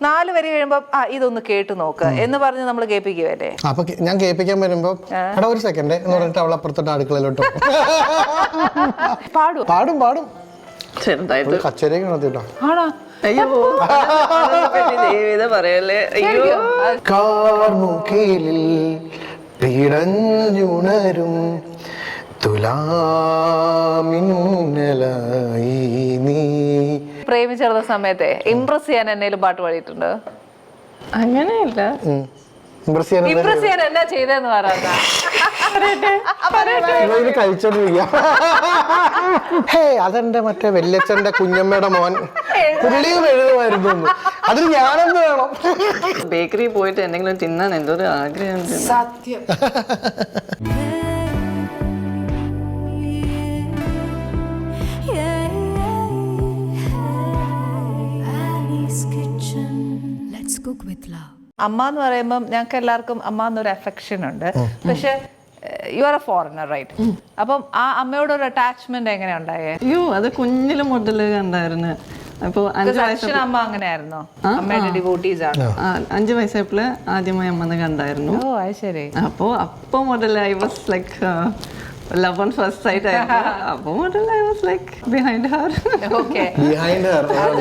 നാല് വരി കഴിയുമ്പോ ആ ഇതൊന്ന് കേട്ട് നോക്ക് എന്ന് പറഞ്ഞ് നമ്മൾ കേൾപ്പിക്കുവല്ലേ? അപ്പൊ ഞാൻ കേൾപ്പിക്കാൻ വരുമ്പോ എടാ ഒരു സെക്കൻഡ് എന്ന് പറഞ്ഞിട്ട് അവൾ അപ്പുറത്തോട്ട് അടുക്കളയിലോട്ട് പാടും പാടും പാടും. ചെറുതായിട്ട്. നടത്തിട്ടോ ആണോ? അയ്യോ. പറയല്ലേ. അയ്യോ. പിടഞ്ഞുണരും തുലാമിന്നലായി നീ. പ്രേമിച്ചിരുന്ന സമയത്തെ ഇംപ്രസ് ചെയ്യാൻ എന്നേലും പാട്ട് പാടിയിട്ടുണ്ട്? അങ്ങനെയല്ല. ഇംപ്രസ് ചെയ്യാൻ ഇംപ്രസ് ചെയ്യാൻ എന്നാ ചെയ്തെന്ന് പറയുന്ന ഹേ അതെന്റെ മറ്റേ വല്യച്ഛന്റെ കുഞ്ഞമ്മയുടെ മോൻ. പുള്ളിയും എഴുതുമായിരുന്നു. അതിന് ഞാനെന്ത് വേണം? ബേക്കറി പോയിട്ട് എന്തെങ്കിലും തിന്നാൻ എന്തോ ആഗ്രഹം സത്യം. cook with love. അമ്മ എന്ന് പറയുമ്പം ഞങ്ങൾക്ക് എല്ലാവർക്കും അമ്മ എന്നൊരു അഫെക്ഷൻ ഉണ്ട്. പക്ഷെ you are a foreigner right അപ്പം ആ അമ്മയോട് ഒരു അറ്റാച്ച്മെന്റ് എങ്ങനെ ഉണ്ടായേ? അയ്യോ അത് കുഞ്ഞിൽ മുതൽ കണ്ടായിരുന്നു. അപ്പൊ അഞ്ച് വയസ്സ് ആദ്യമായി അമ്മ അങ്ങനെയായിരുന്നോ? അമ്മയുടെ ഡിവോട്ടീസ് ആണ്. ആ, അഞ്ച് വയസ്സായപ്പോൾ ആദ്യമായി അമ്മന്ന് കണ്ടായിരുന്നു. ഓ അത് ശരി. അപ്പോ അപ്പൊ മുതൽ I was like love on first sight ആയിരുന്നു. അപ്പൊ മുതൽ I was like behind her okay behind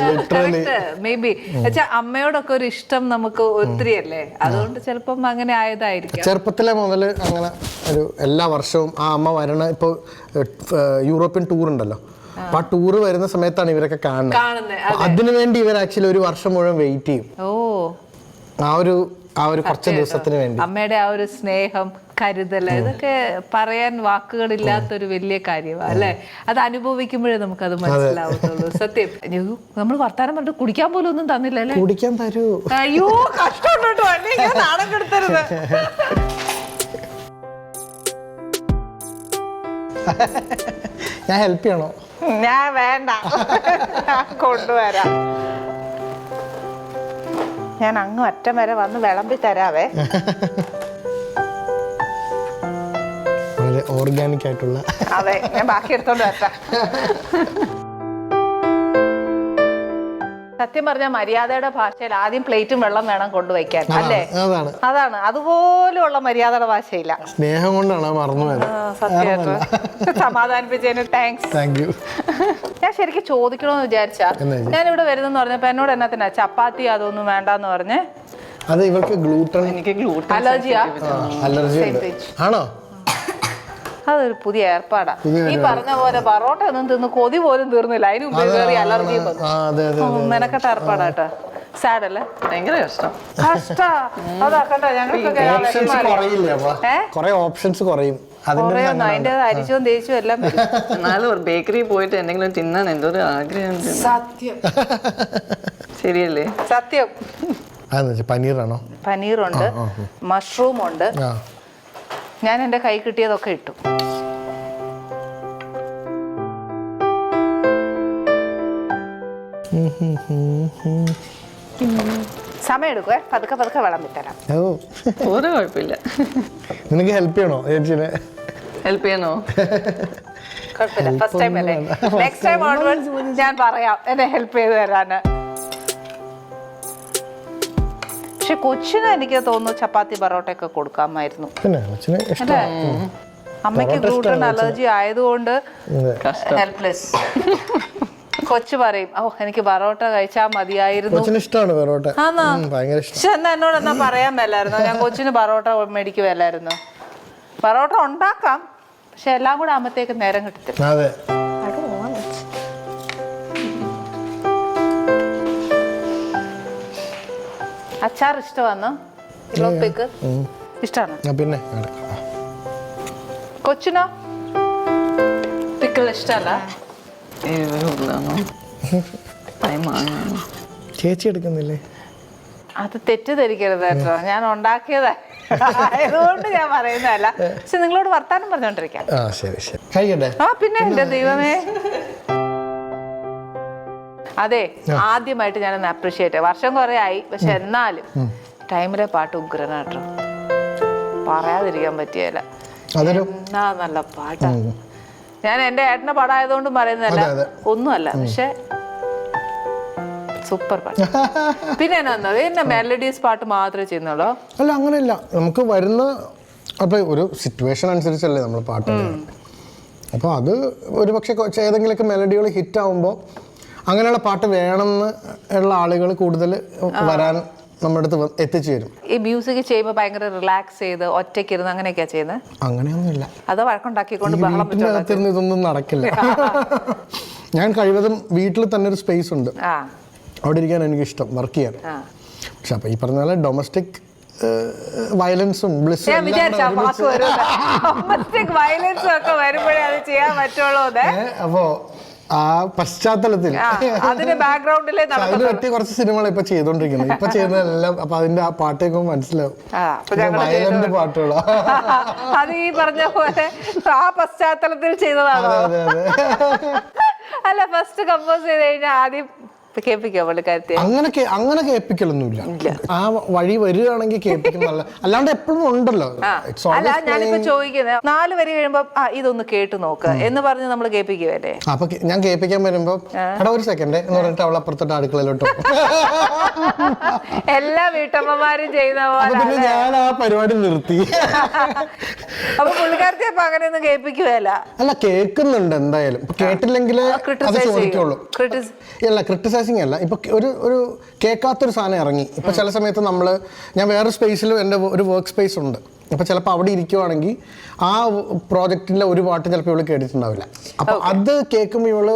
literally maybe അമ്മയോടൊക്കെ ഒരു ഇഷ്ടം നമുക്ക് ഒത്തിരി അല്ലേ അതുകൊണ്ട് ചിലപ്പം അങ്ങനെ ആയതായിരിക്കാം. ചെറുപ്പത്തിലെ മുതൽ അങ്ങനെ ഒരു എല്ലാ വർഷവും ആ അമ്മ വരണ ഇപ്പോൾ യൂറോപ്യൻ ടൂർ ഉണ്ടല്ലോ. അപ്പൊ ആ ടൂർ വരുന്ന സമയത്താണ് ഇവരൊക്കെ കാണുന്നത്. കാണുന്നത് അതിനു വേണ്ടി ഇവർ ആക്ച്വലി ഒരു വർഷം മുഴുവൻ വെയിറ്റ് ചെയ്യും. ഓ. ആ ഒരു ആ ഒരു കുറച്ച് ദിവസത്തിന് വേണ്ടി. അമ്മയുടെ ആ ഒരു സ്നേഹം കരുതൽ ഇതൊക്കെ പറയാൻ വാക്കുകളില്ലാത്തൊരു വലിയ കാര്യമാണ് അല്ലെ? അത് അനുഭവിക്കുമ്പോഴേ നമുക്കത് മനസ്സിലാവത്തുള്ളൂ സത്യം. നമ്മൾ വർത്താനം പറഞ്ഞിട്ട് കുടിക്കാൻ പോലും ഒന്നും തന്നില്ല അല്ലേ? കുടിക്കാൻ തരൂ. അയ്യോ കഷ്ടം കേട്ടോ. നാണം കെടുത്തരുത്. ഞാൻ ഹെൽപ്പ് ചെയ്യണോ? ഞാൻ വേണ്ട. കൊണ്ടുവരാം. ഞാൻ അങ്ങ് അറ്റം വരെ വന്ന് വിളമ്പി തരാവേ. വളരെ ഓർഗാനിക് ആയിട്ടുള്ള അതെ ഞാൻ ബാക്കി എടുത്തോണ്ട് സത്യം പറഞ്ഞ മര്യാദയുടെ ഭാഷയിൽ ആദ്യം പ്ലേറ്റും വെള്ളം വേണം കൊണ്ടുവയ്ക്കാൻ അല്ലേ? അതാണ്. അതാണ്. അതുപോലുള്ള മര്യാദയുടെ ഭാഷയില്ല. സ്നേഹം കൊണ്ടാണ് മറന്നു സമാധാനിപ്പിച്ചു സത്യമായിട്ട് സമാധാനിപ്പിച്ചതിന് താങ്ക്സ് താങ്ക് യു ഞാൻ ശരിക്കും ചോദിക്കണോന്ന് വിചാരിച്ചാ ഞാൻ ഇവിടെ വരുന്നെന്ന് പറഞ്ഞപ്പോ എന്നോട് എന്നാത്തിനാ ചപ്പാത്തി അതൊന്നും വേണ്ടെന്ന് പറഞ്ഞ്? അത് ഇവർക്ക് ഗ്ലൂട്ടൺ എനിക്ക് ഗ്ലൂട്ടൺ അലർജിയാ അലർജി ആണോ? അതൊരു പുതിയ ഏർപ്പാടാ. ഈ പറഞ്ഞ പോലെ പറോട്ട ഒന്നും തിന്ന് കൊതി പോലും തീർന്നില്ല. അതിന് ഉപയോഗി അലർജി മെനക്കെട്ട ഏർപ്പാടാട്ടോ സാഡ് അല്ലേ? ഭയങ്കര കഷ്ടം. കഷ്ടാ. അതാക്കണ്ട ഞങ്ങൾക്കൊക്കെ ആ ഓപ്ഷൻസ് കുറയും. അരിച്ചും തേച്ചും എല്ലാം. എന്നാലും ബേക്കറി പോയിട്ട് എന്തെങ്കിലും തിന്നാൻ എന്തൊരു ആഗ്രഹം ഉണ്ട്. സത്യം. ശരിയല്ലേ? സത്യം. പനീർ ആണോ പനീറാണോ? പനീറുണ്ട്. മഷ്റൂം ഉണ്ട് ആ. ഞാൻ എന്റെ കൈ കിട്ടിയതൊക്കെ ഇട്ടു. സമയം എടുക്കുവേ. പതുക്കെ പതുക്കെ വെള്ളം വിത്തരാം ഓ. ഒരു കുഴപ്പമില്ല. നിനക്ക് ഹെൽപ്പ് ചെയ്യണോ ചേച്ചിനെ? ഹെൽപ്പ് ചെയ്യണോ? കുഴപ്പമില്ല. ഫസ്റ്റ് ടൈം അല്ലേ? നെക്സ്റ്റ് ടൈം ഓൺവേർഡ്സ് ഞാൻ പറയാം. എന്നെ ഹെൽപ്പ് ചെയ്ത് തരാന്. പക്ഷെ കൊച്ചിന് എനിക്ക് തോന്നുന്നു ചപ്പാത്തി പൊറോട്ട ഒക്കെ കൊടുക്കാമായിരുന്നു. പിന്നെ കൊച്ചിന് അല്ലേ? ഇഷ്ടമാണ് അമ്മയ്ക്ക് ഗ്ലൂട്ടൺ അലർജി ആയതുകൊണ്ട് കഷ്ടം. ഹെൽപ്ലെസ് കൊച്ചു പറയും ഓ എനിക്ക് പൊറോട്ട കഴിച്ചാൽ മതിയായിരുന്നു. ഇഷ്ടമാണ് പൊറോട്ട. പക്ഷെ എന്നാ എന്നോട് എന്നാ പറയാൻ മേലായിരുന്നു. ഞാൻ കൊച്ചിന് പൊറോട്ട മേടിക്കുമല്ലായിരുന്നു പൊറോട്ട ഉണ്ടാക്കാം പക്ഷെ എല്ലാം കൂടെ ആകുമ്പത്തേക്ക് നേരം കിട്ടത്തില്ല. അതെ. അച്ചാർ ഇഷ്ടമാണോ ഇളപ്പിക്ക് ഇഷ്ടമാണ് പിന്നെ. കൊച്ചിനോ? പിക്കിൾ ഇഷ്ടമല്ല. ചേച്ചി എടുക്കുന്നില്ലേ? അത് തെറ്റിദ്ധരിക്കരുത് കേട്ടോ ഞാൻ ഉണ്ടാക്കിയതാ. അതുകൊണ്ട് ഞാൻ പറയുന്നതല്ല. പക്ഷെ നിങ്ങളോട് വർത്താനം പറഞ്ഞോണ്ടിരിക്കാം. ആ ശരി ശരി. കഴിക്കട്ടെ? ആ പിന്നെ എന്റെ ദൈവമേ. അതെ ആദ്യമായിട്ട് ഞാനൊന്ന് അപ്രീഷിയേറ്റ് വർഷം കുറെ ആയി പക്ഷെ എന്നാലും ടൈമിലെ പാട്ട് ഉഗ്രനാട്ടോ പറയാതിരിക്കാൻ പറ്റിയല്ല എന്നാ നല്ല പാട്ടാണ് ഞാൻ എന്റെ ഏട്ടനെ പാടായതുകൊണ്ടും പറയുന്നതല്ല. ഒന്നുമല്ല പക്ഷെ സൂപ്പർ പാട്ട്. പിന്നെ എന്നാ എന്നെ മെലഡീസ് പാട്ട് മാത്രമേ ചെയ്യുന്നുള്ളൂ? അല്ല അങ്ങനെയല്ല. നമുക്ക് വരുന്ന അപ്പൊ ഒരു സിറ്റുവേഷൻ അനുസരിച്ചല്ലേ നമ്മൾ പാട്ട് അപ്പോൾ അത് ഒരു പക്ഷേ കൊ- ഏതെങ്കിലുമൊക്കെ മെലഡികൾ ഹിറ്റ് ആവുമ്പോൾ അങ്ങനെയുള്ള പാട്ട് വേണമെന്ന് ഉള്ള ആളുകൾ കൂടുതൽ വരാൻ നമ്മുടെ അടുത്ത് എത്തിച്ചു തരും. ഈ മ്യൂസിക് ചെയ്യുമ്പോൾ ഭയങ്കര റിലാക്സ് ചെയ്ത് ഒറ്റയ്ക്ക് ഇരുന്ന് അങ്ങനെയൊക്കെയാ ചെയ്യുന്നത് അങ്ങനെയൊന്നുമില്ല. അതോ വഴക്കുണ്ടാക്കിക്കൊണ്ട് ബഹളം ഇതൊന്നും നടക്കില്ല. ഞാൻ കഴിവതും വീട്ടിൽ തന്നെ ഒരു സ്പേസ് ഉണ്ട്. ആ. അവിടെ ഇരിക്കാൻ എനിക്ക് ഇഷ്ടം വർക്ക് ചെയ്യാൻ. ആ. പക്ഷെ അപ്പോൾ ഈ പറഞ്ഞ പോലെ ഡൊമസ്റ്റിക് വയലൻസും ബ്ലിസ് ഞാൻ വിചാരിച്ച ആ വാക്ക് വരും ഡൊമസ്റ്റിക് വയലൻസും ഒക്കെ വരുമ്പോഴേ അത് ചെയ്യാൻ പറ്റുള്ളൂ എന്ന് അപ്പോ ആ പശ്ചാത്തലത്തിൽ. പറ്റി അതിന്റെ ബാക്ക്ഗ്രൗണ്ടിലേ പക്ഷെ അതിന് പറ്റിയ കുറച്ച് സിനിമകൾ ഇപ്പൊ ചെയ്തോണ്ടിരിക്കുന്നത് ഇപ്പൊ ചെയ്യുന്നതെല്ലാം അപ്പൊ അതിന്റെ ആ പാട്ടൊക്കെ മനസ്സിലാവും. വയലന്റ് പാട്ടുകളാ. അത് ഈ പറഞ്ഞ പോലെ ആ പശ്ചാത്തലത്തിൽ ചെയ്തതാണോ? അല്ല ഫസ്റ്റ് കമ്പോസ് ചെയ്ത് കഴിഞ്ഞാൽ ആദ്യം അങ്ങനെ അങ്ങനെ കേൾപ്പിക്കലൊന്നുമില്ല. ആ വഴി വരികയാണെങ്കിൽ കേൾപ്പിക്കുന്നല്ല അല്ലാണ്ട് എപ്പോഴും ഉണ്ടല്ലോ. അല്ല ഞാനിപ്പോ. ചോദിക്കുന്നത് നാല് വരി കഴിയുമ്പോ ഇതൊന്ന് കേട്ട് നോക്ക്. എന്ന് പറഞ്ഞ് നമ്മൾ കേൾപ്പിക്കുവല്ലേ? അപ്പൊ ഞാൻ കേൾപ്പിക്കാൻ വരുമ്പോ എടാ ഒരു സെക്കൻഡ് എന്ന് പറഞ്ഞിട്ട് അവൾ അപ്പുറത്തോട്ട് അടുക്കളയിലോട്ട് എല്ലാ വീട്ടമ്മമാരും ചെയ്യുന്ന പോലെ പിന്നെ ഞാൻ ആ പരിപാടി നിർത്തി. അപ്പൊ പുള്ളിക്കാരത്തെ അപ്പൊ അങ്ങനെയൊന്നും കേൾപ്പിക്കുവല്ല അല്ല കേൾക്കുന്നുണ്ട് എന്തായാലും. കേട്ടില്ലെങ്കിൽ അത് ക്രിട്ടിസൈസ് ചോദിക്കുള്ളൂ ക്രിട്ടിസ് അല്ല ക്രിട്ടിസൈസിങ് അല്ല. ഇപ്പൊ ഒരു ഒരു കേൾക്കാത്തൊരു സാധനം ഇറങ്ങി. ഇപ്പൊ ചില സമയത്ത് നമ്മൾ ഞാൻ വേറെ സ്പേസിൽ എന്റെ ഒരു വർക്ക് സ്പേസ് ഉണ്ട്. അപ്പൊ ചിലപ്പോൾ അവിടെ ഇരിക്കുവാണെങ്കിൽ ആ പ്രോജക്റ്റിന്റെ ഒരു പാട്ട് ചിലപ്പോൾ ഇവൾ കേട്ടിട്ടുണ്ടാവില്ല. അപ്പൊ അത് കേൾക്കുമ്പോൾ ഇവൾ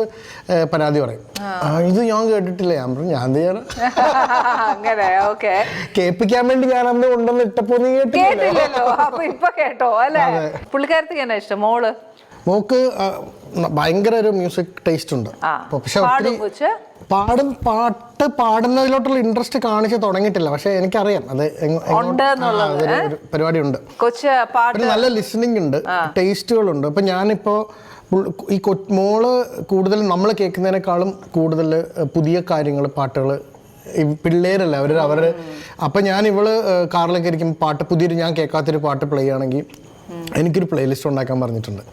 പരാതി പറയും. "ആ, ഇത് ഞാൻ കേട്ടിട്ടില്ല. ഞാൻ പറഞ്ഞു ഞാൻ ചെയ്യണം കേൾപ്പിക്കാൻ വേണ്ടി ഞാൻ അന്ന് ഉണ്ടെന്ന് ഇട്ടപ്പോ നീ കേട്ടില്ല കേട്ടില്ലല്ലോ. അപ്പൊ ഇപ്പൊ കേട്ടോ അല്ലേ? പുള്ളിക്കാരത്തേക്ക് എന്നാ ഇഷ്ടം? മോൾ? മോക്ക് ഭയങ്കര ഒരു മ്യൂസിക് ടേസ്റ്റ് ഉണ്ട്. പക്ഷെ പാടും പാട്ട് പാടുന്നതിലോട്ടുള്ള ഇൻട്രസ്റ്റ് കാണിച്ച് തുടങ്ങിയിട്ടില്ല. പക്ഷെ എനിക്കറിയാം അത് പരിപാടി ഉണ്ട് നല്ല ലിസണിങ് ഉണ്ട് ടേസ്റ്റുകളുണ്ട് അപ്പൊ ഞാനിപ്പോ ഈ കൊ- മോൾ കൂടുതൽ നമ്മൾ കേൾക്കുന്നതിനേക്കാളും കൂടുതൽ പുതിയ കാര്യങ്ങൾ പാട്ടുകൾ പിള്ളേരല്ല അവർ അവർ അപ്പൊ ഞാൻ ഇവൾ കാറിലൊക്കെ ഇരിക്കുമ്പോൾ പാട്ട് പുതിയൊരു ഞാൻ കേൾക്കാത്തൊരു പാട്ട് പ്ലേ ആണെങ്കിൽ എനിക്കൊരു പ്ലേലിസ്റ്റ് ഉണ്ടാക്കാൻ പറഞ്ഞിട്ടുണ്ട്.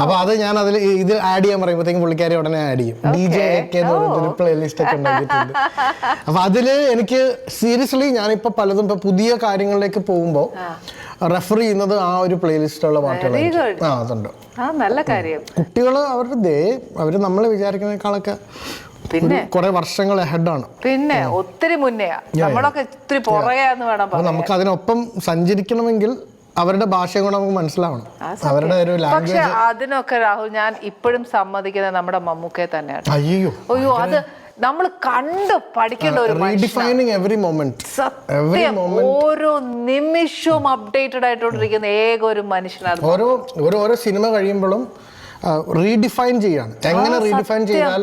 അപ്പൊ അത് ഞാൻ അതിൽ ഇത് ആഡ് ചെയ്യാൻ പറയുമ്പോഴത്തേക്കും പുള്ളിക്കാരി ഉടനെ ആഡ് ചെയ്യും. ഡി ജെ ഒക്കെ എന്ന് പറഞ്ഞിട്ടൊരു പ്ലേലിസ്റ്റ് ഒക്കെ ഉണ്ടാക്കിയിട്ടുണ്ട്. അപ്പൊ അതിൽ എനിക്ക് സീരിയസ്ലി ഞാനിപ്പോ പലതും ഇപ്പൊ പുതിയ കാര്യങ്ങളിലേക്ക് പോകുമ്പോൾ റെഫർ ചെയ്യുന്നത് ആ ഒരു പ്ലേലിസ്റ്റുള്ള പാട്ടുകളായിരിക്കും. ആ അതുണ്ട്. നല്ല കാര്യം. കുട്ടികൾ അവരുടെ ദേ അവർ നമ്മൾ വിചാരിക്കുന്നേക്കാളൊക്കെ പിന്നെ? കുറെ വർഷങ്ങൾ ഹെഡാണ് പിന്നെ ഒത്തിരി മുന്നെയാ നമ്മളൊക്കെ ഇത്തിരി പുറകെയാന്ന് വേണം നമുക്ക് അതിനൊപ്പം സഞ്ചരിക്കണമെങ്കിൽ അവരുടെ ഭാഷ നമുക്ക് മനസ്സിലാവണം. അവരുടെ ഒരു പക്ഷെ ലാംഗ്വേജ് അതിനൊക്കെ രാഹുൽ ഞാൻ ഇപ്പോഴും സമ്മതിക്കുന്നത് നമ്മുടെ മമ്മൂക്കെ തന്നെയാണ്. അയ്യോ അയ്യോ അത് നമ്മൾ കണ്ട് പഠിക്കേണ്ട ഒരു. റീഡിഫൈനിങ് എവറി മൊമെന്റ് സത്യം. ഓരോ നിമിഷവും അപ്ഡേറ്റഡ് ആയിട്ടോണ്ടിരിക്കുന്ന ഏക ഒരു മനുഷ്യനാണ് ഓരോ ഓരോ സിനിമ കഴിയുമ്പോഴും റീഡിഫൈൻ ചെയ്യാണ്. എങ്ങനെ റീഡിഫൈൻ ചെയ്താൽ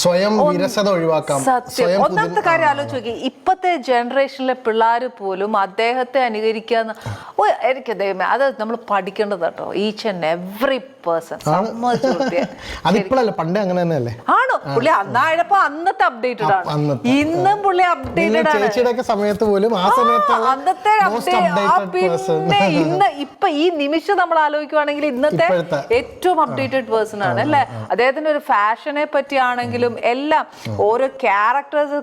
സ്വയം വിരസത ഒഴിവാക്കാം. സത്യം. ഒന്നാമത്തെ കാര്യം ആലോചിച്ച് നോക്കി. ഇപ്പത്തെ ജനറേഷനിലെ പിള്ളേർ പോലും അദ്ദേഹത്തെ അനുകരിക്കാന്ന് ഓ എനിക്ക് ദൈവമേ അത് നമ്മൾ പഠിക്കേണ്ടത് കേട്ടോ. Each and every person. അതിപ്പോഴല്ല പണ്ടേ അങ്ങനെ തന്നെയല്ലേ? ആണോ. പുള്ളി അന്നായപ്പോ അന്നത്തെ അപ്ഡേറ്റഡ് ആണ്. ഇന്നും പുള്ളി അപ്ഡേറ്റഡ് ആണ്. ചേച്ചിയുടെ സമയത്ത് പോലും ആ അന്നത്തെ അപ്ഡേറ്റ് ഇന്ന് ഇപ്പൊ ഈ നിമിഷം നമ്മൾ ആലോചിക്കുവാണെങ്കിൽ ഇന്നത്തെ ഏറ്റവും അപ്ഡേറ്റഡ് പേഴ്സൺ ആണ് അല്ലെ? അദ്ദേഹത്തിന്റെ ഒരു ഫാഷനെ പറ്റിയാണെങ്കിലും എല്ലാം ഓരോ ക്യാരക്ടേഴ്സ്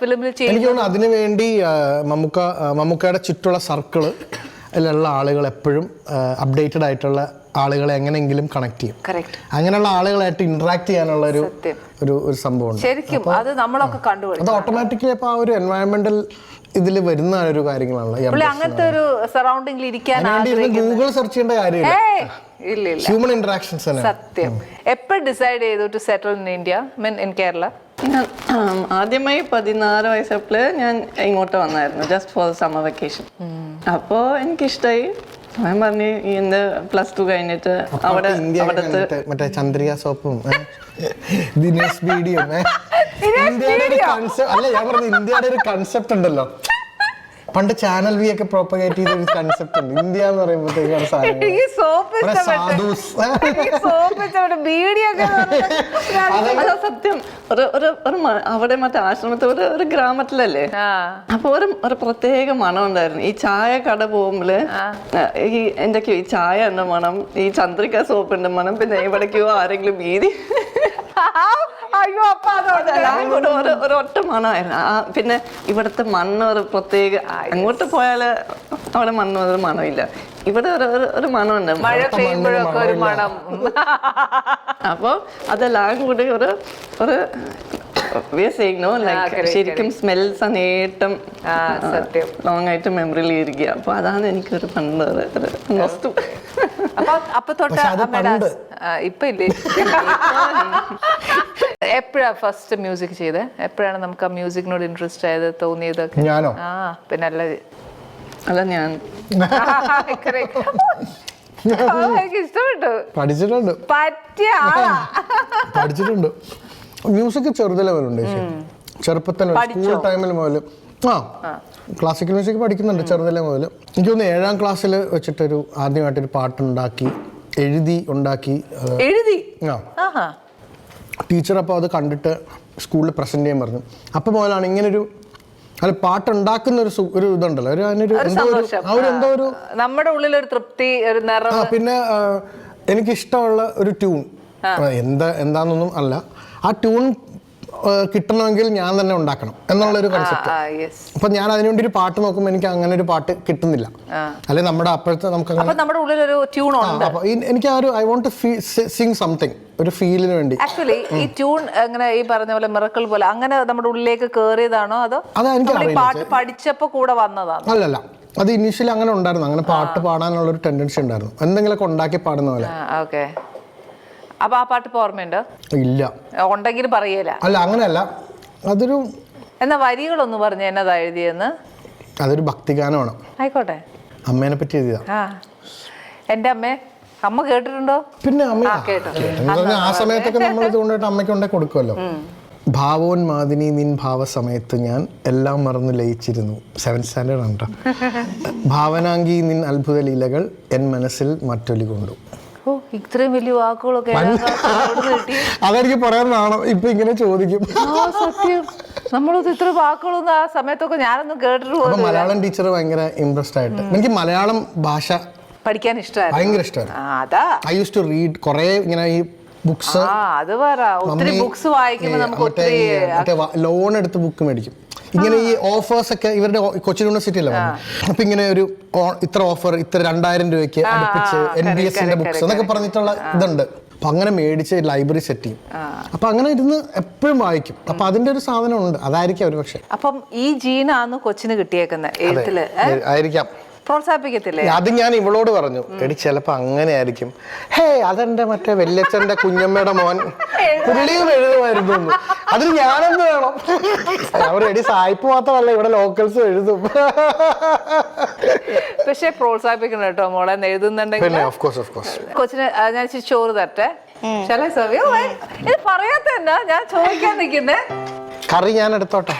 ഫിലിമിൽ ചെയ്യുന്നു എനിക്ക് തോന്നുന്നു അതിനു വേണ്ടി മമ്മുക്ക മമ്മൂക്കയുടെ ചുറ്റുള്ള സർക്കിൾ ലുള്ള ആളുകൾ എപ്പോഴും അപ്ഡേറ്റഡ് ആയിട്ടുള്ള ആളുകളെ എങ്ങനെയെങ്കിലും കണക്ട് ചെയ്യും. അങ്ങനെയുള്ള ആളുകളായിട്ട് ഇന്ററാക്ട് ചെയ്യാനുള്ള ഒരു. ഒരു ഒരു സംഭവം ശരിക്കും അത് നമ്മളൊക്കെ അത് ഓട്ടോമാറ്റിക്കലി അപ്പോൾ ആ ഒരു എൻവയോൺമെന്റൽ ഇതിൽ വരുന്ന ഒരു കാര്യങ്ങളാണ് അങ്ങനത്തെ ഒരു സറൗണ്ടിങ്ങിൽ ഇരിക്കാൻ അതിനുവേണ്ടി ഗൂഗിൾ സെർച്ച് ചെയ്യേണ്ട കാര്യമില്ല. ഇല്ല ഇല്ല ഹ്യൂമൻ ഇന്ററാക്ഷൻസ് തന്നെ. സത്യം. എപ്പോൾ ഡിസൈഡ് ചെയ്തു to settle in India mean in Kerala ഞാൻ ആദ്യമായി പതിനാറ് വയസ്സപ്പോൾ ഞാൻ ഇങ്ങോട്ട് വന്നായിരുന്നു ജസ്റ്റ് ഫോർ സമ്മർ വെക്കേഷൻ അപ്പോ എനിക്കിഷ്ടമായി ഞാൻ പറഞ്ഞു എന്റെ പ്ലസ് ടു കഴിഞ്ഞിട്ട് അവിടെ അവിടുത്തെ മറ്റേ ചന്ദ്രിക സോപ്പും ദിനേശ് ബീഡിയും ഇന്ത്യയുടെ ഒരു കൺസെപ്റ്റ് അല്ല ഞാൻ പറഞ്ഞു ഇന്ത്യയുടെ ഒരു കൺസെപ്റ്റ് ഉണ്ടല്ലോ. പണ്ട് ചാനൽ വി ഒക്കെ പ്രോപ്പഗേറ്റ് ചെയ്ത ഒരു കൺസെപ്റ്റ് ഉണ്ട്. ഇന്ത്യ എന്ന് പറയുമ്പോഴത്തേക്കും ഒരു സത്യം അവിടെ മറ്റേ ആശ്രമത്തിൽ ഒരു ഒരു ഗ്രാമത്തിലല്ലേ? ആ. അപ്പൊ ഒരു ഒരു പ്രത്യേക മണം ഉണ്ടായിരുന്നു. ഈ ചായ കട പോകുമ്പോൾ ഈ എന്തൊക്കെയോ ഈ ചായ എന്റെ മണം ഈ ചന്ദ്രിക സോപ്പിന്റെ മണം പിന്നെ എവിടേക്കോ ആരെങ്കിലും വീതി അയ്യോ അപ്പൊ അതെല്ലാം ഒരു ഒരു മണമായിരുന്നു. ആ പിന്നെ ഇവിടുത്തെ മണ്ണ് ഒരു പ്രത്യേക അങ്ങോട്ട് പോയാൽ അവിടെ മണ്ണ് ഒരു മണമില്ല. ഇവിടെ ഒരു ഒരു- ഒരു മണമുണ്ട്. മഴ പെയ്യുമ്പോഴൊക്കെ ഒരു മണം. അപ്പോൾ അതെല്ലാം കൂടി ഒരു ഒരു വി നോ ലൈക്ക് ശരിക്കും സ്മെൽസ് നേട്ടം സത്യം. ലോങ് ആയിട്ട് മെമ്മറിയിൽ ഇരിക്കുക. അപ്പൊ അതാണ് എനിക്കൊരു പണ്ട് വസ്തു. അപ്പൊ അപ്പൊ തൊട്ട് ഇപ്പൊ ഇല്ലേ? എപ്പോഴാ ഫസ്റ്റ് മ്യൂസിക് ചെയ്തത് എപ്പോഴാണ് നമുക്ക് ആ മ്യൂസിക്കിനോട് ഇൻട്രസ്റ്റ് ആയത് തോന്നിയതൊക്കെ? ഞാനോ? ആ പിന്നെ അല്ല അല്ല ഞാൻ. ഇഷ്ടപ്പെട്ടു. പഠിച്ചിട്ടുണ്ട്. പറ്റിയ ആളാ. പഠിച്ചിട്ടുണ്ട്. മ്യൂസിക് ചെറുതിലെ മുതലുണ്ട് ചേച്ചി ചെറുപ്പത്തിൽ സ്കൂൾ ടൈമിൽ മുതൽ ആ. ക്ലാസിക്കൽ മ്യൂസിക് പഠിക്കുന്നുണ്ട് ചെറുതിലെ മുതൽ എനിക്ക് തോന്നുന്നു ഏഴാം ക്ലാസ്സിൽ വെച്ചിട്ടൊരു ആദ്യമായിട്ടൊരു പാട്ടുണ്ടാക്കി എഴുതി ഉണ്ടാക്കി എഴുതി? ആ. ടീച്ചർ അപ്പോൾ അത് കണ്ടിട്ട് സ്കൂളിൽ പ്രസന്റ് ചെയ്യാൻ പറഞ്ഞു. അപ്പോൾ മുതലാണ് ഇങ്ങനൊരു അല്ല പാട്ടുണ്ടാക്കുന്ന ഒരു ഒരു ഇതുണ്ടല്ലോ. ഒരു അതിനൊരു എന്തോ ഒരു നമ്മുടെ ആ ഒരു എന്തോ ഒരു നമ്മുടെ ഉള്ളിലൊരു തൃപ്തി ഒരു നിറം. പിന്നെ എനിക്കിഷ്ടമുള്ള ഒരു ട്യൂൺ എന്താ എന്താണെന്നൊന്നും അല്ല. ആ ട്യൂൺ കിട്ടണമെങ്കിൽ ഞാൻ തന്നെ ഉണ്ടാക്കണം എന്നുള്ളൊരു കൺസെപ്റ്റ് ആ യെസ് അപ്പൊ ഞാൻ അതിനുവേണ്ടി ഒരു പാട്ട് നോക്കുമ്പോൾ എനിക്ക് അങ്ങനെ ഒരു പാട്ട് കിട്ടുന്നില്ല. അല്ലെ നമ്മുടെ അപ്പോഴത്തെ നമുക്ക് അങ്ങനെ നമ്മുടെ ഉള്ളിലൊരു ട്യൂൺ ഉണ്ട്. അപ്പൊ എനിക്ക് ആ ഒരു I want to sing something ഒരു ഫീലിന് വേണ്ടി. ആക്ച്വലി ഈ ട്യൂൺ എങ്ങനെ ഈ പറഞ്ഞ പോലെ മിറക്കിൾ പോലെ അങ്ങനെ നമ്മുടെ ഉള്ളിലേക്ക് കേറിയതാണോ അതോ പാട്ട് പഠിച്ചപ്പോ കൂടെ വന്നതാണോ? അല്ലല്ല. അത് ഇനീഷ്യലി അങ്ങനെ ഉണ്ടായിരുന്നു. അങ്ങനെ പാട്ട് പാടാനുള്ള ഒരു ടെൻഡൻസി ഉണ്ടായിരുന്നു. എന്തെങ്കിലുമൊക്കെ ഉണ്ടാക്കി പാടുന്ന പോലെ. ഓക്കെ അപ്പൊ ആ പാട്ട് ഓർമ്മയുണ്ടോ? ഇല്ല. ഉണ്ടെങ്കിൽ പറയല. അല്ല അങ്ങനെയല്ല. അതൊരു എന്നാ വരികളൊന്ന് പറഞ്ഞു എന്നതാ എഴുതിയെന്ന്? അതൊരു ഭക്തിഗാനമാണ്. ആയിക്കോട്ടെ. അമ്മേനെ പറ്റി എഴുതിയതാ. ആ. എന്റെ അമ്മേ അമ്മ കേട്ടിട്ടുണ്ടോ? പിന്നെ അമ്മ ആ, കേട്ടോ. പറഞ്ഞാ ആ സമയത്തൊക്കെ നമ്മൾ ഇത് കൊണ്ടുപോയിട്ട് അമ്മയ്ക്ക് കൊണ്ടേ കൊടുക്കുമല്ലോ ഭാവോന്മാദിനി നിൻ ഭാവ സമയത്ത് ഞാൻ എല്ലാം മറന്ന് ലയിച്ചിരുന്നു. സെവൻ സ്റ്റാൻഡേർഡ് ആണ് കേട്ടോ ഭാവനാങ്കി നിൻ അത്ഭുത ലീലകൾ എൻ മനസ്സിൽ മറ്റൊലി കൊണ്ടു. ഓ ഇത്രയും വലിയ വാക്കുകളൊക്കെ അതെനിക്ക് പറയാനാണോ ഇപ്പൊ ഇങ്ങനെ ചോദിക്കും. സത്യം. നമ്മളത് ഇത്ര വാക്കുകളൊന്നും ആ സമയത്തൊക്കെ ഞാനൊന്നും കേട്ടിട്ട് മലയാളം ടീച്ചർ ഭയങ്കര ഇൻട്രസ്റ്റ് ആയിട്ട്. എനിക്ക് മലയാളം ഭാഷ പഠിക്കാൻ ഇഷ്ടമായി ഭയങ്കര ഇഷ്ടമാണ് ഐ യൂസ് ടു റീഡ് കുറെ ഇങ്ങനെ ഈ ബുക്സ് അത് പറ. ഒത്തിരി ബുക്സ് വായിക്കുമ്പോ നമുക്ക് ഒത്തിരി ലോൺ എടുത്ത് ബുക്ക് മേടിക്കും. ഇങ്ങനെ ഈ ഓഫേഴ്സ് ഒക്കെ ഇവരുടെ കൊച്ചി കൊച്ചിൻ യൂണിവേഴ്സിറ്റി അല്ലേ. അപ്പൊ ഇങ്ങനെ ഒരു ഇത്ര ഓഫർ ഇത്ര രണ്ടായിരം രൂപയ്ക്ക് അടുപ്പിച്ച് എൻ ബി എസിന്റെ ബുക്സ് എന്നൊക്കെ പറഞ്ഞിട്ടുള്ള ഇതുണ്ട്. അപ്പൊ അങ്ങനെ മേടിച്ച് ലൈബ്രറി സെറ്റ് ചെയ്യും. അപ്പൊ അങ്ങനെ ഇരുന്ന് എപ്പോഴും വായിക്കും. അപ്പൊ അതിന്റെ ഒരു സാധനം ഉണ്ട് അതായിരിക്കും ഒരു പക്ഷെ. അപ്പം ഈ ജീനാന്ന് കൊച്ചിന് കിട്ടിയേക്കുന്നത് എഴുത്തിൽ? ആയിരിക്കാം. പ്രോത്സാഹിപ്പിക്കത്തില്ലേ? അത് ഞാൻ ഇവളോട് പറഞ്ഞു. എടി ചിലപ്പോ അങ്ങനെ ആയിരിക്കും ഹേ അതെന്റെ മറ്റേ വെല്ലച്ചന്റെ കുഞ്ഞമ്മയുടെ മോൻ? പുള്ളിയും എഴുതുമായിരുന്നു അതിന് അതിൽ ഞാനെന്ത് വേണം? അവർ എടി സായിപ്പ് മാത്രമല്ല ഇവിടെ ലോക്കൽസ് എഴുതും. പക്ഷെ പ്രോത്സാഹിപ്പിക്കണം കേട്ടോ മോളെ എഴുതുന്നുണ്ടെങ്കിൽ. പിന്നെ ഓഫ് കോഴ്സ് ഓഫ് കോഴ്സ് കൊച്ചിന് ആ, ഞാൻ ഇച്ചിരി ചോറ് തരട്ടെ. ശല സവ്യോ ഇത് പറയാത്ത എന്നാ ഞാൻ ചോദിക്കാൻ നിൽക്കുന്നേ കറി ഞാൻ എടുത്തോട്ടെ?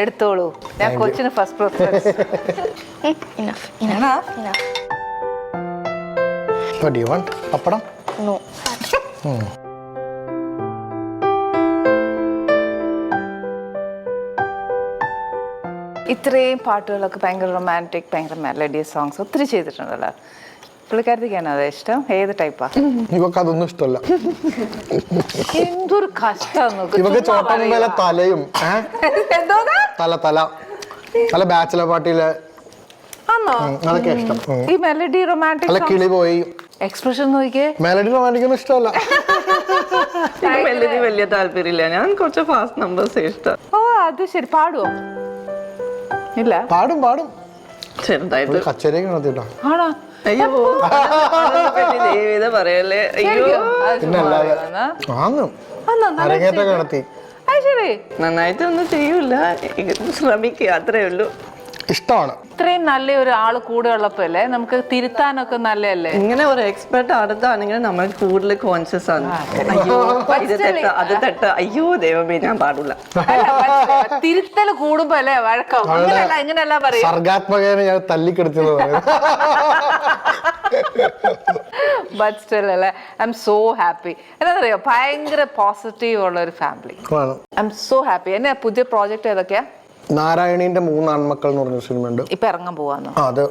എടുത്തോളൂ. ഞാൻ കൊച്ചിന് first preference Enough. Enough. Enough. Enough. What do you want? Papadam? No. hmm. ഇത്രയും പാട്ടുകളൊക്കെ ഭയങ്കര റൊമാന്റിക് ഭയങ്കര മെലഡിയസ് സോങ്സ് ഒത്തിരി ചെയ്തിട്ടുണ്ടല്ലോ പുള്ളിക്കാരത്തിക്കാണോ അത് ഇഷ്ടം ഏത് ടൈപ്പാ ഇവക്ക് അതൊന്നും ഇഷ്ടമല്ല എന്തൊരു കഷ്ടം ഇവക്ക് ചോട്ടമുമ്പല തലയും തല തല തല ബാച്ചിലർ പാർട്ടിയിലെ ഉം, അതൊക്കെ ഇഷ്ടം. ഈ മെലഡി റൊമാന്റിക് അല്ല കിളി പോയി. എക്സ്പ്രഷൻ നോക്കിയേ. മെലഡി റൊമാന്റിക്കൊന്നും ഇഷ്ടമല്ല. മെലഡി വലിയ താല്പര്യമില്ല. ഞാൻ കുറച്ച് ഫാസ്റ്റ് നമ്പേഴ്സ് ഇഷ്ടം. ഓ അത് ശരി. പാടുവോ? ഇല്ല. പാടും പാടും. ചെറുതായിട്ട്. കച്ചേരിയൊക്കെ നടത്തിട്ടോ ആണോ? അയ്യോ ദൈവീത പറയല്ലേ. അയ്യോ. പിന്നെ അല്ലാതെ? ആന്ന് അരങ്ങേറ്റൊക്കെ നടത്തി. ശരി. നന്നായിട്ടൊന്നും ചെയ്യൂല. ശ്രമിക്കുക. അത്രേ ഉള്ളൂ. ഇഷ്ടമാണ്. ഇത്രയും നല്ല ഒരു ആൾ കൂടെ ഉള്ളപ്പോ അല്ലേ നമുക്ക് തിരുത്താനൊക്കെ നല്ലതല്ലേ? ഇങ്ങനെ ഒരു എക്സ്പെർട്ട് അടുത്താണെങ്കിൽ നമ്മൾ കൂടുതൽ കോൺഷ്യസ് ആണ്. അയ്യോ ഇത് തെറ്റ അത് തെറ്റ. അയ്യോ ദൈവമേ ഞാൻ പാടില്ല. തിരുത്തൽ കൂടുമ്പോ അല്ലേ വഴക്കം? അങ്ങനെയല്ല ഇങ്ങനെയല്ല പറയും സർഗാത്മകനെ ഞാൻ തല്ലിക്കെടുത്തത് ബട്ട് സ്റ്റിൽ അല്ലേ? ഐ എം സോ ഹാപ്പി എന്നറിയോ ഭയങ്കര പോസിറ്റീവ് ഉള്ള ഒരു ഫാമിലി ആണ്. ഐ എം സോ ഹാപ്പി എന്നെ പുതിയ പ്രോജക്റ്റ് ഏതൊക്കെയാ? നാരായണീന്റെ മൂന്ന് ആൺമക്കൾ എന്ന് പറഞ്ഞ സിനിമയുണ്ട്. ഇപ്പൊ ഇറങ്ങാൻ പോവാന്നോ? ആ അത്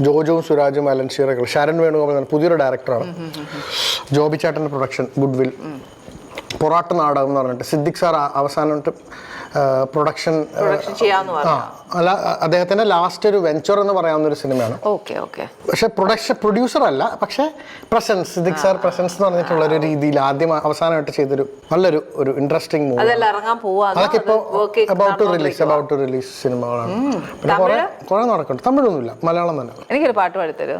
ജോജുവും സുരാജും അലൻഷീറൊക്കെ ശരൺ വേണുഗോപാൽ പുതിയൊരു ഡയറക്ടറാണ്. ജോബി ചേട്ടന്റെ പ്രൊഡക്ഷൻ ഗുഡ്വിൽ. പൊറാട്ട് നാടകം എന്ന് പറഞ്ഞിട്ട് സിദ്ദിഖ് സാർ അവസാനമായിട്ട് പ്രൊഡക്ഷൻ അല്ല അദ്ദേഹത്തിന്റെ ലാസ്റ്റ് ഒരു വെഞ്ചർ എന്ന് പറയാവുന്ന ഒരു സിനിമയാണ്. പക്ഷെ പ്രൊഡക്ഷൻ പ്രൊഡ്യൂസർ അല്ല പക്ഷെ പ്രസൻസ് സിദ്ദിഖ് സാർ പ്രസൻസ് എന്ന് പറഞ്ഞിട്ടുള്ള ഒരു രീതിയിൽ ആദ്യം അവസാനമായിട്ട് ചെയ്തൊരു നല്ലൊരു ഒരു ഇൻട്രസ്റ്റിംഗ് മൂവി അതൊക്കെ ഇപ്പോൾ about to release about to release സിനിമകളാണ്. പിന്നെ കുറെ കുറെ നടക്കുന്നുണ്ട്. തമിഴൊന്നുമില്ല മലയാളം തന്നെ. എനിക്കൊരു പാട്ട് പാടിത്തരോ.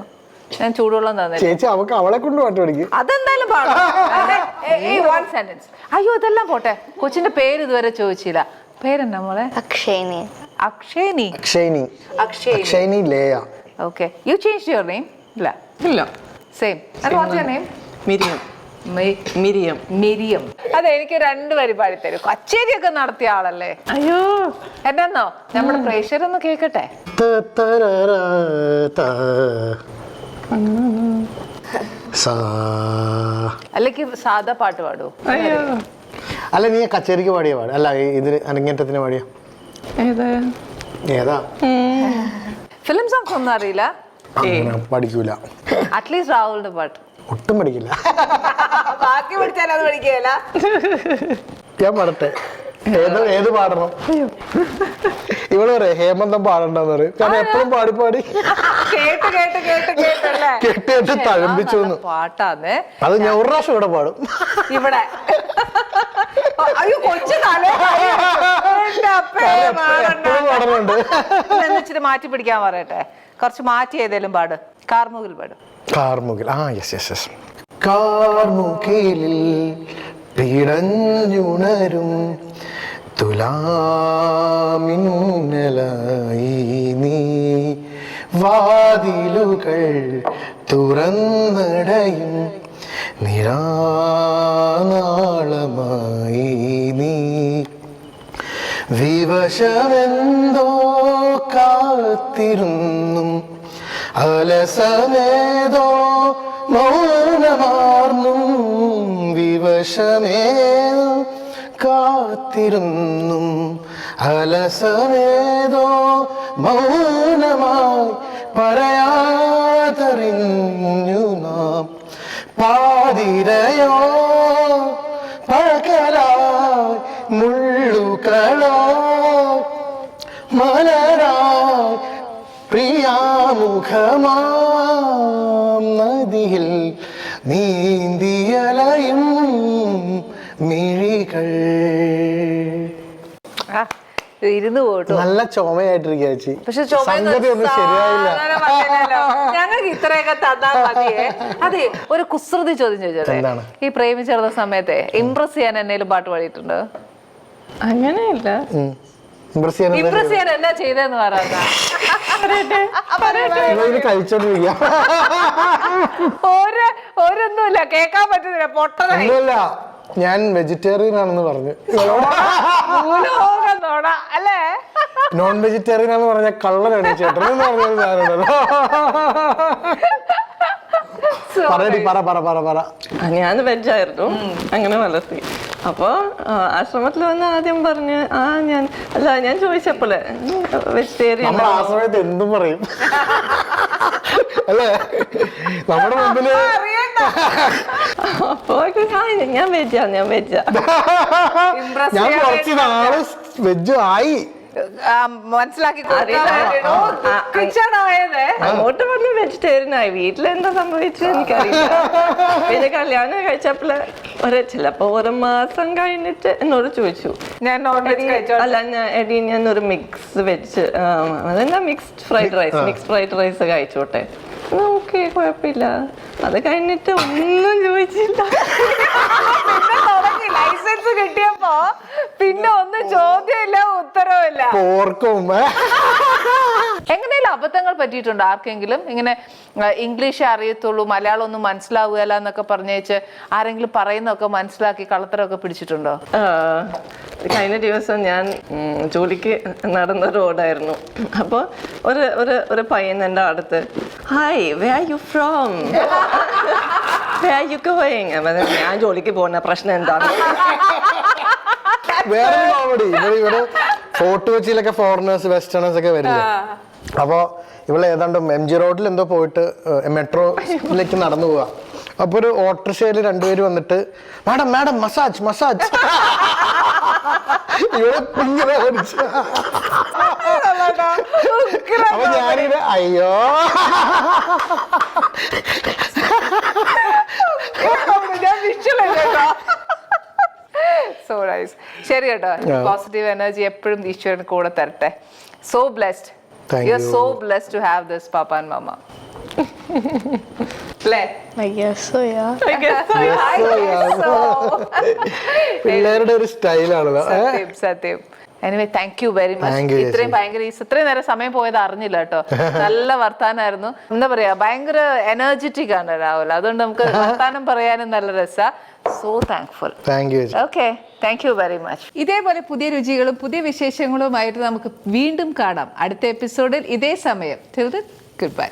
ഞാൻ ചൂടുവെള്ളം തന്നെ ചേച്ചി അവക്ക് അവളെ കൊണ്ട് പാട്ട് പഠിക്കും. അതെന്തായാലും പാടാം. അയ്യോ അതെല്ലാം പോട്ടെ. കൊച്ചിന്റെ പേര് ഇതുവരെ ചോദിച്ചില്ല. പേരെന്നാ മോളെ? Akshayani. Akshayani. Akshayani. Akshayani. Akshayni Leah. Okay you change your name ഇല്ല. ഇല്ല. Same what's your name Miriam. Miriam. Miriam. അതെ എനിക്ക് രണ്ട് വരി പാടിത്തരും. കച്ചേരിയൊക്കെ നടത്തിയ ആളല്ലേ? അയ്യോ. എന്നാന്നോ? നമ്മുടെ പ്രേക്ഷകരൊന്ന് കേക്കട്ടെ. ത തരര ത. സാ. അല്ലെങ്കിൽ സാധാ പാട്ട് പാടുവോ അയ്യോ. അല്ല നീ കച്ചേരിക്ക് പാടിയ പാട്. അല്ല ഇതിന് അരങ്ങേറ്റത്തിന് പാടിയ. ഏതാ? ഫിലിം സോങ്സ് ഒന്നും അറിയില്ല. പഠിക്കൂല. അറ്റ്ലീസ്റ്റ് രാഹുലിന്റെ പാട്ട്. ഒട്ടും പഠിക്കില്ല. ബാക്കി പഠിച്ചാലും അത് പഠിക്കുകയല്ല. ഞാൻ പാടട്ടെ. ഏത് ഏത് പാടണം? ഇവൾ പറയാ ഹേമന്തം പാടണ്ടെന്ന് പറയും. കാരണം എപ്പോഴും പാടി പാടി. കേട്ട് കേട്ട് കേട്ട് കേട്ടല്ലേ കേട്ട് കേട്ട് തഴമ്പിച്ചു പാട്ടാന്നേ. അത് ഞാൻ ഒരു പ്രാവശ്യം ഇവിടെ പാടും. ഇവിടെ. അയ്യോ കൊച്ചു തലേ മാറ്റി പിടിക്കാൻ പറയട്ടെ. കുറച്ച് മാറ്റി ഏതേലും പാട്. കാർമുകിൽ പാട്. കാർമുകിൽ. ആ യെസ് യെസ് യെസ് കാർമുകിലിൽ പിടഞ്ഞുണരും തുലാമിന്നലായി നീ. വാതിലുകൾ തുറന്നടയും നിരാനാളമായി നീ. വിവശമെന്തോ കാത്തിരുന്നും അലസമേതോ മൗനമാർന്നും വിവശമേതോ കാത്തിരുന്നും അലസമേതോ മൗനമായി പറയാതറിഞ്ഞു നാം. പാതിരയോ പകലായി മുള്ളുകളോ മലരായി പ്രിയാമുഖമാം നദിയിൽ നീന്തിയലയും മിഴികൾ ഇരുന്ന് പോട്ടോ. നല്ല ചുമയായിട്ടിരിക്കുക ചേച്ചി. പക്ഷെ സംഗതി ഒന്നും ശരിയായില്ല. ഞങ്ങൾക്ക് ഇത്രയൊക്കെ തന്നാ മതിയെ അതെ ഒരു കുസൃതി ചോദ്യം ചോദിച്ചോട്ടെ? ഈ പ്രേമിച്ചിരുന്ന സമയത്തെ ഇംപ്രസ് ചെയ്യാൻ എന്നേലും പാട്ട് പാടിയിട്ടുണ്ട്? അങ്ങനെയില്ല. ഇംപ്രസ് ചെയ്യാൻ ഇംപ്രസ് ചെയ്യാൻ എന്നാ ചെയ്തെന്ന്? കഴിച്ചോണ്ടിരിക്കുക പറ്റുന്നില്ല. പൊട്ടതായി ഞാൻ വെജിറ്റേറിയൻ ആണെന്ന് പറഞ്ഞു അല്ലേ? നോൺ വെജിറ്റേറിയൻ ആണെന്ന് പറഞ്ഞ കള്ളനാണ് ചേട്ടൻ എന്ന് പറഞ്ഞൊരു സാധനമുണ്ടല്ലോ. പറയടി പറ പറ പറ പറ. ആ, ഞാൻ വെജായിരുന്നു. അങ്ങനെ വളർത്തി. അപ്പോൾ ആശ്രമത്തിൽ വന്ന് ആദ്യം പറഞ്ഞ് ആ ഞാൻ അല്ല ഞാൻ ചോദിച്ചപ്പോളെ വെജിറ്റേറിയൻ ആശ്രമത്തിൽ എന്തും പറയും. അല്ലേ? നമ്മുടെ മുമ്പിൽ ആ ഞാൻ വെജാ ഞാൻ വെജാ Impress ഞാൻ ചെയ്യാൻ കുറച്ച് നാൾ വെജ് ആയി. ആ, മനസ്സിലാക്കി കൊടുക്കാൻ അറിയില്ല. വേണ്ടിയിട്ട്. ഓ, ആ, ആ. അങ്ങോട്ട് പറഞ്ഞ് വെജിറ്റേറിയൻ ആയി വീട്ടിലെന്താ സംഭവിച്ചത് എനിക്കറിയില്ല. പിന്നെ കല്യാണം കഴിച്ചപ്പോൾ ഒരു ചിലപ്പോ ഒരു മാസം കഴിഞ്ഞിട്ട് എന്നോട് ചോദിച്ചു. ഞാൻ നോൺ വെജ് എടി, കഴിച്ചോ അല്ല ഞാൻ എടി ഞാൻ ഒരു മിക്സ് വെജ് അതെന്താ mixed fried rice mix fried rice കഴിച്ചോട്ടെ. Okay കുഴപ്പമില്ല. അത് കഴിഞ്ഞിട്ട് ഒന്നും ചോദിച്ചില്ല. ലൈസൻസ് കിട്ടിയപ്പോ പിന്നെ ഒന്നും ചോദ്യമില്ല ഉത്തരവില്ല ഓർക്കും ഏ? എങ്ങനെയും അബദ്ധങ്ങൾ പറ്റിയിട്ടുണ്ടോ ആർക്കെങ്കിലും? ഇങ്ങനെ ഇംഗ്ലീഷ് അറിയത്തുള്ളൂ മലയാളം ഒന്നും മനസ്സിലാവുകയല്ല എന്നൊക്കെ പറഞ്ഞേച്ച് ആരെങ്കിലും പറയുന്നതൊക്കെ മനസ്സിലാക്കി കള്ളത്തരമൊക്കെ പിടിച്ചിട്ടുണ്ടോ? കഴിഞ്ഞ ദിവസം ഞാൻ ജോലിക്ക് നടന്ന റോഡായിരുന്നു അപ്പോൾ ഒരു ഒരു ഒരു പയ്യൻ എന്റെ അടുത്ത് hi where are you from ഞാൻ ജോലിക്ക് പോകുന്ന പ്രശ്നം എന്താണ് വേറെ കോമഡി ഇവിടെ ഇവിടെ ഫോർട്ട് കൊച്ചിയിലൊക്കെ ഫോറിനേഴ്സ് വെസ്റ്റേണേഴ്സ് ഒക്കെ വരില്ല അപ്പോ ഇവൾ ഏതാണ്ട് എം ജി റോഡിൽ എന്തോ പോയിട്ട് മെട്രോയിലേക്ക് നടന്നു പോവാ. അപ്പൊ ഒരു ഓട്ടോറിക്ഷയിൽ രണ്ടുപേര് വന്നിട്ട് മാഡം മാഡം മസാജ് മസാജ്. ഇവളെ ഇങ്ങനെ അപ്പൊ ഞാനിങ്ങനെ അയ്യോ. ഞാൻ visual സോ നൈസ് ശരി കേട്ടോ. പോസിറ്റീവ് എനർജി എപ്പോഴും ഈശ്വരൻ കൂടെ തരട്ടെ. So blessed you are so blessed to have this papa and mamma അല്ലേ I guess so, yeah. I guess so. പിള്ളേരുടെ ഒരു സ്റ്റൈലാണല്ലോ സത്യം സത്യം anyway thank you very much ഇത്രയും. ഭയങ്കര ഇത്രയും നേരം സമയം പോയത് അറിഞ്ഞില്ല കേട്ടോ. നല്ല വർത്താനായിരുന്നു. എന്താ പറയാ ഭയങ്കര എനർജറ്റിക് ആണ് രാഹുൽ. അതുകൊണ്ട് നമുക്ക് വർത്താനം പറയാനും നല്ല രസാ. സോ താങ്ക്ഫുൾ താങ്ക് യു ചേച്ചി. Okay thank you very much ഇതേപോലെ പുതിയ രുചികളും പുതിയ വിശേഷങ്ങളുമായിട്ട് നമുക്ക് വീണ്ടും കാണാം. അടുത്ത എപ്പിസോഡിൽ ഇതേ സമയം. Good bye.